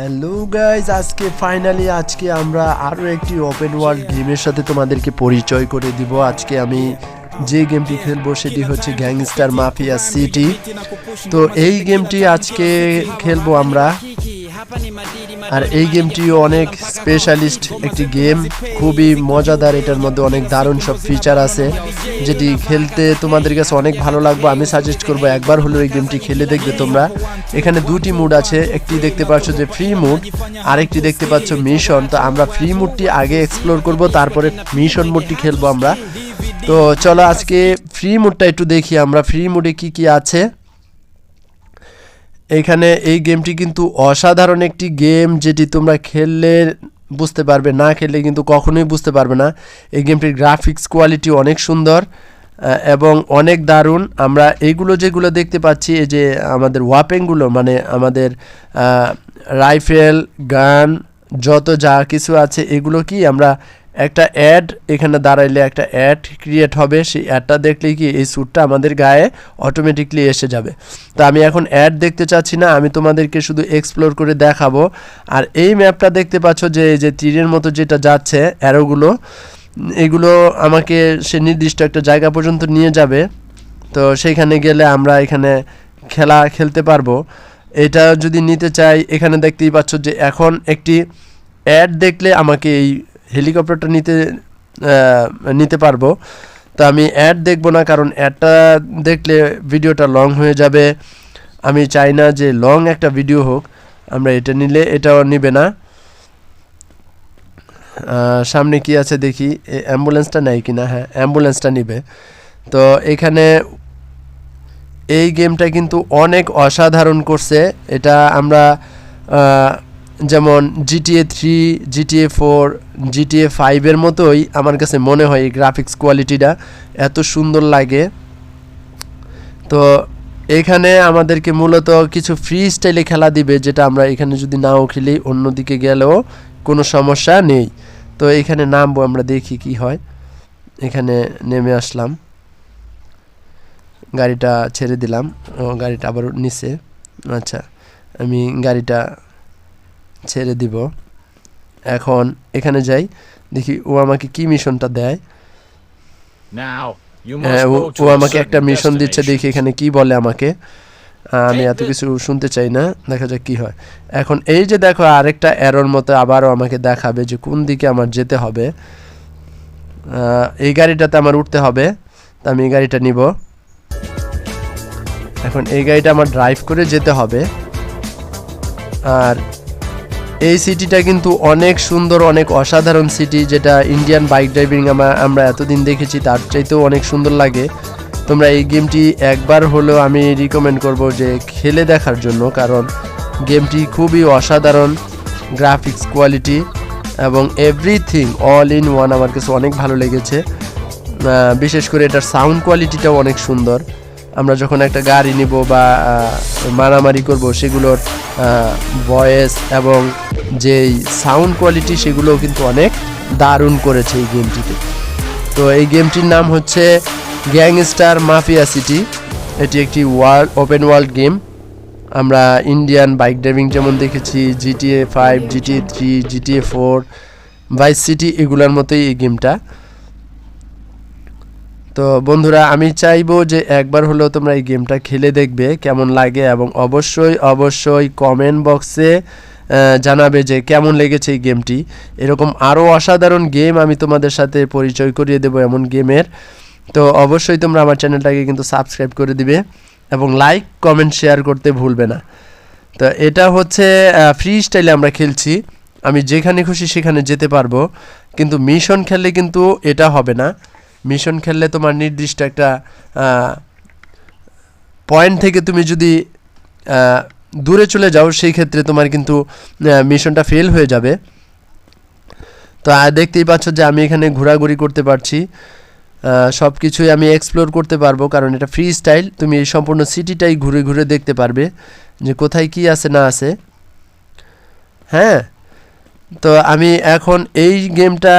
Hello guys আজকে finally আজকে আমরা আরও একটি ওপেন ওয়ার্ল্ড গেমের সাথে তোমাদেরকে পরিচয় করে দিব। আজকে আমি যে গেমটি খেলব সেটি হচ্ছে গ্যাংস্টার মাফিয়া সিটি তো এই গেমটি আজকে খেলব আমরা। আর এই গেমটিও অনেক স্পেশালিস্ট একটি গেম খুবই মজাদার, এটার মধ্যে অনেক দারুণ সব ফিচার আছে, যেটি খেলতে তোমাদের কাছে অনেক ভালো লাগবে, আমি সাজেস্ট করব একবার হলেও এই গেমটি খেলে দেখবে তোমরা। এখানে দুটি মুড আছে, একটি দেখতে পাচ্ছ যে ফ্রি মুড আরেকটি দেখতে পাচ্ছ মিশন তো আমরা ফ্রি মুডটি আগে এক্সপ্লোর করব, তারপরে মিশন মুডটি খেলব আমরা। তো চলো আজকে ফ্রি মুডটা একটু দেখি, আমরা ফ্রি মুডে কি কি আছে। এখানে এই গেমটি কিন্তু অসাধারণ একটি গেম যেটি তোমরা খেললে বুঝতে পারবে, না খেললে কিন্তু কখনোই বুঝতে পারবে না। এই গেমটির গ্রাফিক্স কোয়ালিটি অনেক সুন্দর এবং অনেক দারুণ। আমরা এইগুলো যেগুলো দেখতে পাচ্ছি, এই যে আমাদের ওয়াপেনগুলো মানে আমাদের রাইফেল গান যত যা কিছু আছে, এগুলো কি আমরা একটা অ্যাড এখানে দাঁড়াইলে একটা অ্যাড ক্রিয়েট হবে। সেই অ্যাডটা দেখলেই কি এই স্যুটটা আমাদের গায়ে অটোমেটিকলি এসে যাবে। তো আমি এখন অ্যাড দেখতে চাচ্ছি না, আমি তোমাদেরকে শুধু এক্সপ্লোর করে দেখাবো। আর এই ম্যাপটা দেখতে পাচ্ছ যে, এই যে তীরের মতো যেটা যাচ্ছে অ্যারোগুলো এগুলো আমাকে সে নির্দিষ্ট একটা জায়গা পর্যন্ত নিয়ে যাবে। তো সেইখানে গেলে আমরা এখানে খেলা খেলতে পারব। এটা যদি নিতে চাই, এখানে দেখতেই পাচ্ছ যে এখন একটি অ্যাড দেখলে আমাকে এই হেলিকপ্টারটা নিতে নিতে পারব। তো আমি অ্যাড দেখব না, কারণ অ্যাডটা দেখলে ভিডিওটা লং হয়ে যাবে। আমি চাই না যে লং একটা ভিডিও হোক, আমরা এটা নিলে এটাও নিবে না। সামনে কি আছে দেখি অ্যাম্বুলেন্সটা নেয় কি না হ্যাঁ অ্যাম্বুলেন্সটা নিবে। তো এখানে এই গেমটা কিন্তু অনেক অসাধারণ করছে। এটা আমরা যেমন GTA three GTA four GTA ফাইভের মতোই আমার কাছে মনে হয় এই গ্রাফিক্স কোয়ালিটিটা এত সুন্দর লাগে। তো এখানে আমাদেরকে মূলত কিছু ফ্রি স্টাইলে খেলা দিবে, যেটা আমরা এখানে যদি নাও খেলি, অন্যদিকে গেলেও কোনো সমস্যা নেই। তো এখানে নামবো, আমরা দেখি কি হয়। এখানে নেমে আসলাম। গাড়িটা ছেড়ে দিলাম। ও, গাড়িটা আবার নিচে। আচ্ছা আমি গাড়িটা ছেড়ে দিব। এখন এখানে যাই দেখি ও আমাকে কি মিশনটা দেয়। হ্যাঁ, ও আমাকে একটা মিশন দিচ্ছে দেখি এখানে কি বলে আমাকে। আমি এত কিছু শুনতে চাই না দেখা যাক কি হয়। এখন এই যে দেখো আরেকটা এরর মতো আবারও আমাকে দেখাবে যে কোন দিকে আমার যেতে হবে। এই গাড়িটাতে আমার উঠতে হবে তা আমি এই গাড়িটা নিব। এখন এই গাড়িটা আমার ড্রাইভ করে যেতে হবে। আর এই সিটিটা কিন্তু অনেক সুন্দর, অনেক অসাধারণ সিটি যেটা ইন্ডিয়ান বাইক ড্রাইভিং আমরা এতদিন দেখেছি, তার চাইতেও অনেক সুন্দর লাগে। তোমরা এই গেমটি একবার হলেও আমি রিকমেন্ড করব যে খেলে দেখার জন্য, কারণ গেমটি খুবই অসাধারণ গ্রাফিক্স কোয়ালিটি এবং এভরিথিং অল ইন ওয়ান আমার কাছে অনেক ভালো লেগেছে। বিশেষ করে এটার সাউন্ড কোয়ালিটিটাও অনেক সুন্দর। আমরা যখন একটা গাড়ি নিব বা মারামারি করব, সেগুলোর ভয়েস এবং যেই সাউন্ড কোয়ালিটি সেগুলোও কিন্তু অনেক দারুণ করেছে এই গেমটিতে তো এই গেমটির নাম হচ্ছে গ্যাংস্টার মাফিয়া সিটি এটি একটি ওয়ার্ল্ড ওপেন ওয়ার্ল্ড গেম আমরা ইন্ডিয়ান বাইক ড্রাইভিং যেমন দেখেছি GTA five GTA three GTA four Vice City এগুলোর মতোই এই গেমটা তো বন্ধুরা, আমি চাইব যে একবার হলেও তোমরা এই গেমটা খেলে দেখবে, কেমন লাগে এবং অবশ্যই অবশ্যই কমেন্ট বক্সে জানাবে যে কেমন লেগেছে এই গেমটি। এরকম আরও অসাধারণ গেম আমি তোমাদের সাথে পরিচয় করিয়ে দেবো এমন গেমের। তো অবশ্যই তোমরা আমার চ্যানেলটাকে কিন্তু সাবস্ক্রাইব করে দিবে এবং লাইক কমেন্ট শেয়ার করতে ভুলবে না। তো এটা হচ্ছে ফ্রি স্টাইলে আমরা খেলছি। আমি যেখানে খুশি সেখানে যেতে পারব। কিন্তু মিশন খেললে কিন্তু এটা হবে না। মিশন খেললে তোমার নির্দিষ্ট একটা পয়েন্ট থেকে তুমি যদি দূরে চলে যাও, সেই ক্ষেত্রে তোমার কিন্তু মিশনটা ফেল হয়ে যাবে। তো দেখতেই পাচ্ছ যে আমি এখানে ঘোরাঘুরি করতে পারছি। সব কিছুই আমি এক্সপ্লোর করতে পারব, কারণ এটা ফ্রি স্টাইল তুমি এই সম্পূর্ণ সিটিটাই ঘুরে ঘুরে দেখতে পারবে যে কোথায় কি আছে না আছে। হ্যাঁ? তো আমি এখন এই গেমটা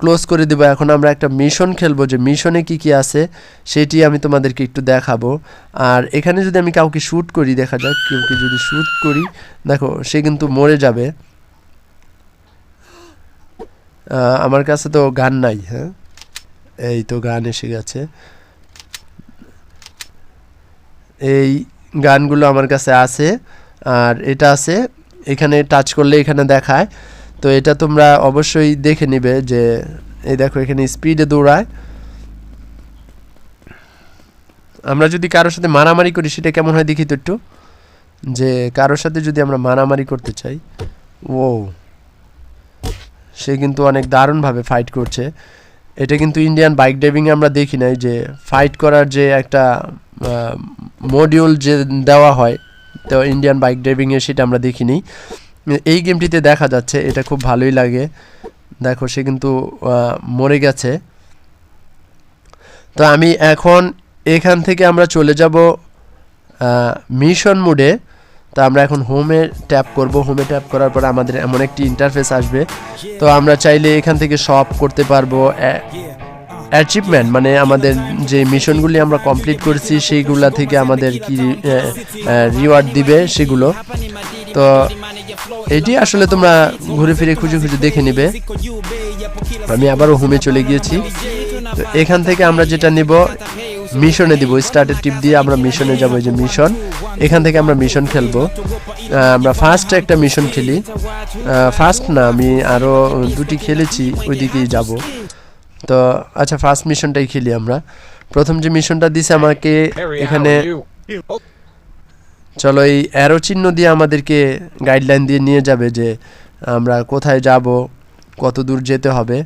ক্লোজ করে দেবো। এখন আমরা একটা মিশন খেলব। যে মিশনে কি কি আছে, সেটি আমি তোমাদেরকে একটু দেখাবো। আর এখানে যদি আমি কাউকে শ্যুট করি, দেখা যাক, কাউকে যদি শ্যুট করি, দেখো, সে কিন্তু মরে যাবে। আমার কাছে তো গান নাই হ্যাঁ? এই তো গান এসে গেছে। এই গানগুলো আমার কাছে আছে। আর এটা আছে, এখানে টাচ করলে এখানে দেখায়। তো এটা তোমরা অবশ্যই দেখে নিবে যে, এই দেখো এখানে স্পিডে দৌড়ায়। আমরা যদি কারোর সাথে মারামারি করি, সেটা কেমন হয় দেখি তো একটু? যে কারোর সাথে যদি আমরা মারামারি করতে চাই ও সে কিন্তু অনেক দারুণভাবে ফাইট করছে। এটা কিন্তু ইন্ডিয়ান বাইক ড্রাইভিংয়ে আমরা দেখি নাই যে ফাইট করার যে একটা মডিউল যে দেওয়া হয়, তো ইন্ডিয়ান বাইক ড্রাইভিংয়ে সেটা আমরা দেখিনি এই গেমটিতে দেখা যাচ্ছে, এটা খুব ভালোই লাগে। দেখো, সে কিন্তু মরে গেছে। তো আমি এখন এখান থেকে আমরা চলে যাব মিশন মোডে। তো আমরা এখন হোমে ট্যাপ করব। হোমে ট্যাপ করার পর আমাদের এমন একটি ইন্টারফেস আসবে। তো আমরা চাইলে এখান থেকে সব করতে পারব। অ্যাচিভমেন্ট মানে আমাদের যে মিশনগুলি আমরা কমপ্লিট করেছি, সেইগুলা থেকে আমাদের কি রিওয়ার্ড দিবে সেগুলো। তো এটি আসলে তোমরা ঘুরে ফিরে, খুঁজে খুঁজে দেখে নিবে। আমি আবারও হোমে চলে গিয়েছি। তো এখান থেকে আমরা যেটা নিব, মিশনে দিব। স্টার্টের টিপ দিয়ে আমরা মিশনে যাব, এই যে মিশন। এখান থেকে আমরা মিশন খেলব। আমরা ফার্স্ট একটা মিশন খেলি। ফার্স্ট না, আমি আরও দুটি খেলেছি, ওইদিকেই যাব। তো আচ্ছা ফার্স্ট মিশনটাই খেলি আমরা। প্রথম যে মিশনটা দিছে আমাকে, এখানে চলো এই অ্যারো চিহ্ন দিয়ে আমাদেরকে গাইডলাইন দিয়ে নিয়ে যাবে যে আমরা কোথায় যাব কত দূর যেতে হবে।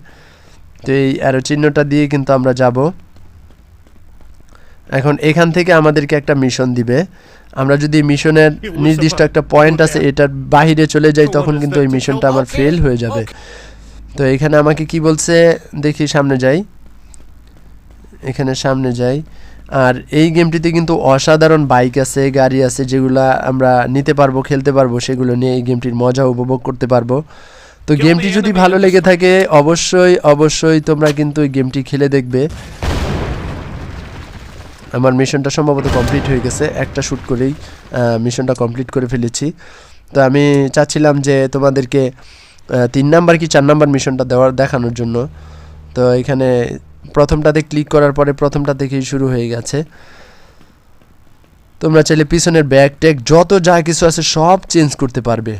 তো এই অ্যারো চিহ্নটা দিয়ে কিন্তু আমরা যাব। এখন এখান থেকে আমাদেরকে একটা মিশন দিবে। আমরা যদি মিশনের নির্দিষ্ট একটা পয়েন্ট আছে এটার বাহিরে চলে যাই তখন কিন্তু ওই মিশনটা আমার ফেল হয়ে যাবে। তো এখানে আমাকে কি বলছে? দেখি সামনে যাই। এখানে সামনে যাই। আর এই গেমটিতে কিন্তু অসাধারণ বাইক আছে গাড়ি আছে যেগুলা আমরা নিতে পারব খেলতে পারব সেগুলো নিয়ে এই গেমটির মজা উপভোগ করতে পারব। তো গেমটি যদি ভালো লেগে থাকে অবশ্যই অবশ্যই তোমরা কিন্তু এই গেমটি খেলে দেখবে। আমার মিশনটা সম্ভবত কমপ্লিট হয়ে গেছে একটা শ্যুট করেই মিশনটা কমপ্লিট করে ফেলেছি। তো আমি চাচ্ছিলাম যে তোমাদেরকে তিন নাম্বার কি চার নাম্বার মিশনটা দেওয়ার দেখানোর জন্য। তো এখানে প্রথমটাতে ক্লিক করার পরে প্রথমটা থেকেই শুরু হয়ে গেছে। তোমরা চাইলে পিছনের ব্যাগ ট্যাগ যত যা কিছু আছে সব চেঞ্জ করতে পারবে।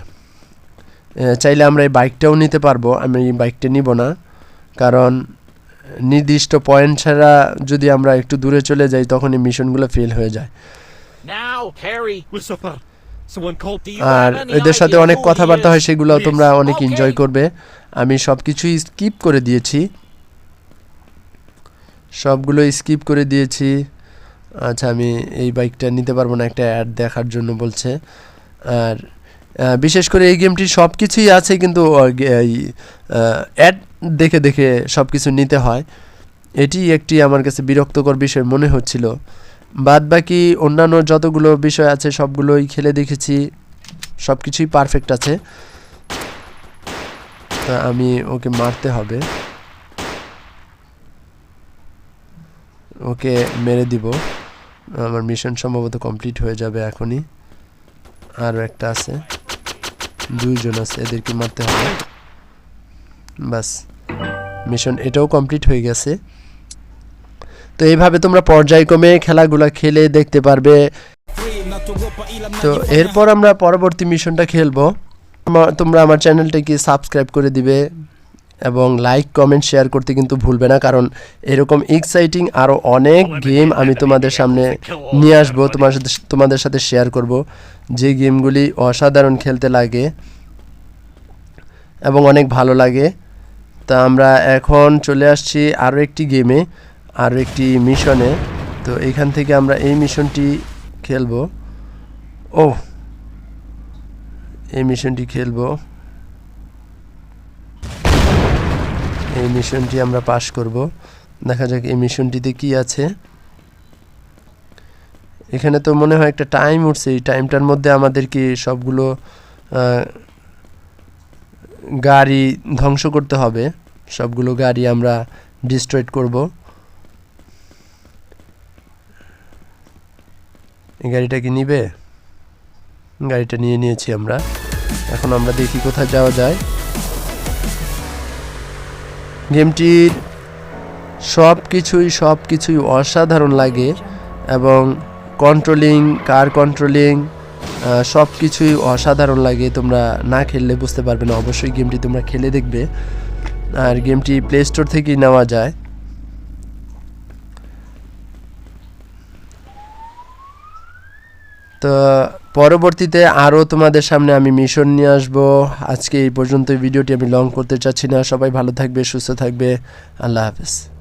চাইলে আমরা এই বাইকটাও নিতে পারব আমি এই বাইকটা নিব না। কারণ নির্দিষ্ট পয়েন্ট ছাড়া যদি আমরা একটু দূরে চলে যাই তখন এই মিশনগুলো ফেল হয়ে যায়। আর এদের সাথে অনেক কথাবার্তা হয়? সেগুলো তোমরা অনেক এনজয় করবে। আমি সব কিছুই স্কিপ করে দিয়েছি। সবগুলো স্কিপ করে দিয়েছি। আচ্ছা আমি এই বাইকটা নিতে পারব না, একটা অ্যাড দেখার জন্য বলছে। আর বিশেষ করে এই গেমটি সব কিছুই আছে, কিন্তু অ্যাড দেখে দেখে সব কিছু নিতে হয়। এটি একটি আমার কাছে বিরক্তকর বিষয় মনে হচ্ছিল। বাদ বাকি অন্যান্য যতগুলো বিষয় আছে, সবগুলোই খেলে দেখেছি। সব কিছুই পারফেক্ট আছে। তা আমি ওকে মারতে হবে। ওকে মেরে দিব। আমার মিশন সম্ভবত কমপ্লিট হয়ে যাবে এখনই। আরও একটা আছে। দুইজন আছে, এদেরকে মারতে হবে। বাস মিশন এটাও কমপ্লিট হয়ে গেছে। তো এইভাবে তোমরা পর্যায়ক্রমে খেলাগুলো খেলে দেখতে পারবে। তো এরপর আমরা পরবর্তী মিশনটা খেলব। তোমরা আমার চ্যানেলটাকে সাবস্ক্রাইব করে দিবে। এবং লাইক কমেন্ট শেয়ার করতে কিন্তু ভুলবে না কারণ এরকম এক্সাইটিং আরও অনেক গেম আমি তোমাদের সামনে নিয়ে আসব তোমার সাথে তোমাদের সাথে শেয়ার করব। যে গেমগুলি অসাধারণ খেলতে লাগে এবং অনেক ভালো লাগে। তা আমরা এখন চলে আসছি আরও একটি গেমে আরও একটি মিশনে। তো এখান থেকে আমরা এই মিশনটি খেলব। ও এই মিশনটি খেলব। এই মিশনটি আমরা পাশ করব। দেখা যাক এই মিশনটিতে কি আছে। এখানে তো মনে হয় একটা টাইম উঠছে, এই টাইমটার মধ্যে আমাদেরকে সবগুলো গাড়ি ধ্বংস করতে হবে। সবগুলো গাড়ি আমরা ডিস্ট্রয়েড করব। এই গাড়িটা কি নিবে? গাড়িটা নিয়ে নিয়েছি আমরা। এখন আমরা দেখি কোথায় যাওয়া যায়। গেমটির সব কিছুই সব কিছুই অসাধারণ লাগে এবং কন্ট্রোলিং কার কন্ট্রোলিং সব কিছুই অসাধারণ লাগে। তোমরা না খেললে বুঝতে পারবে না, অবশ্যই গেমটি তোমরা খেলে দেখবে। আর গেমটি প্লে স্টোর থেকেই নেওয়া যায়। তো পরবর্তীতে আরও তোমাদের সামনে আমি মিশন নিয়ে আসব। আজকে এই পর্যন্ত ভিডিওটি আমি লং করতে চাচ্ছি না। সবাই ভালো থাকবে, সুস্থ থাকবে। আল্লাহ হাফেজ।